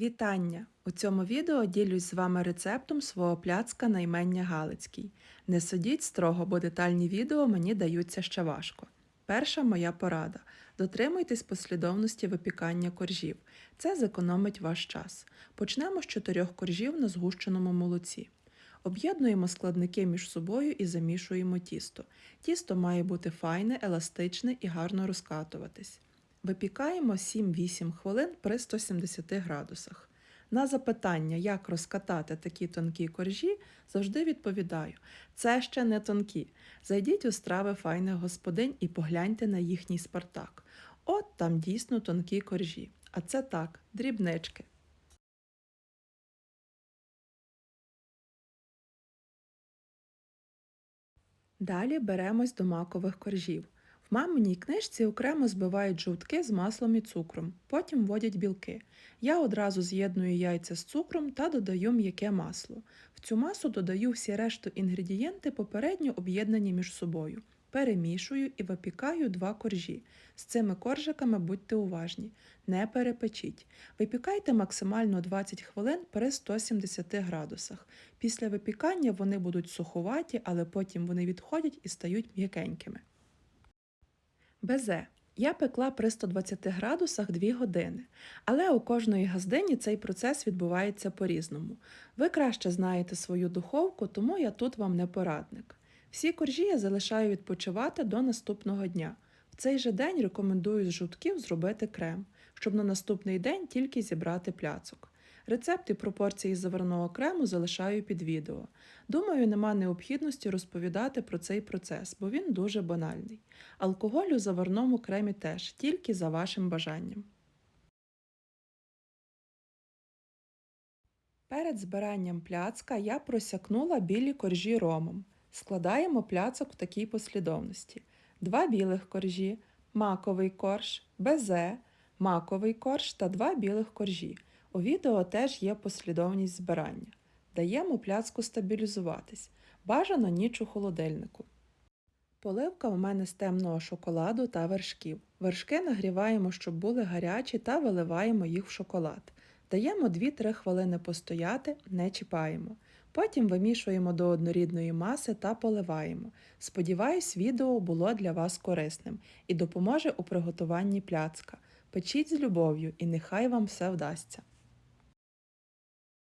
Вітання! У цьому відео ділюсь з вами рецептом свого пляцка на імення Галицький. Не судіть строго, бо детальні відео мені даються ще важко. Перша моя порада. Дотримуйтесь послідовності випікання коржів. Це зекономить ваш час. Почнемо з чотирьох коржів на згущеному молоці. Об'єднуємо складники між собою і замішуємо тісто. Тісто має бути файне, еластичне і гарно розкатуватись. Випікаємо 7-8 хвилин при 170 градусах. На запитання, як розкатати такі тонкі коржі, завжди відповідаю: це ще не тонкі. Зайдіть у страви файних господинь і погляньте на їхній спартак. От там дійсно тонкі коржі. А це так, дрібнички. Далі беремось до макових коржів. Маминій книжці окремо збивають жовтки з маслом і цукром, потім вводять білки. Я одразу з'єдную яйця з цукром та додаю м'яке масло. В цю масу додаю всі решту інгредієнти, попередньо об'єднані між собою. Перемішую і випікаю два коржі. З цими коржиками будьте уважні, не перепечіть. Випікайте максимально 20 хвилин при 170 градусах. Після випікання вони будуть суховаті, але потім вони відходять і стають м'якенькими. Безе. Я пекла при 120 градусах 2 години, але у кожної газдині цей процес відбувається по-різному. Ви краще знаєте свою духовку, тому я тут вам не порадник. Всі коржі я залишаю відпочивати до наступного дня. В цей же день рекомендую з жовтків зробити крем, щоб на наступний день тільки зібрати пляцок. Рецепт і пропорції заварного крему залишаю під відео. Думаю, нема необхідності розповідати про цей процес, бо він дуже банальний. Алкоголь у заварному кремі теж, тільки за вашим бажанням. Перед збиранням пляцка я просякнула білі коржі ромом. Складаємо пляцок в такій послідовності: два білих коржі, маковий корж, безе, маковий корж та два білих коржі. У відео теж є послідовність збирання. Даємо пляцку стабілізуватись. Бажано ніч у холодильнику. Поливка у мене з темного шоколаду та вершків. Вершки нагріваємо, щоб були гарячі, та виливаємо їх в шоколад. Даємо 2-3 хвилини постояти, не чіпаємо. Потім вимішуємо до однорідної маси та поливаємо. Сподіваюсь, відео було для вас корисним і допоможе у приготуванні пляцка. Печіть з любов'ю і нехай вам все вдасться.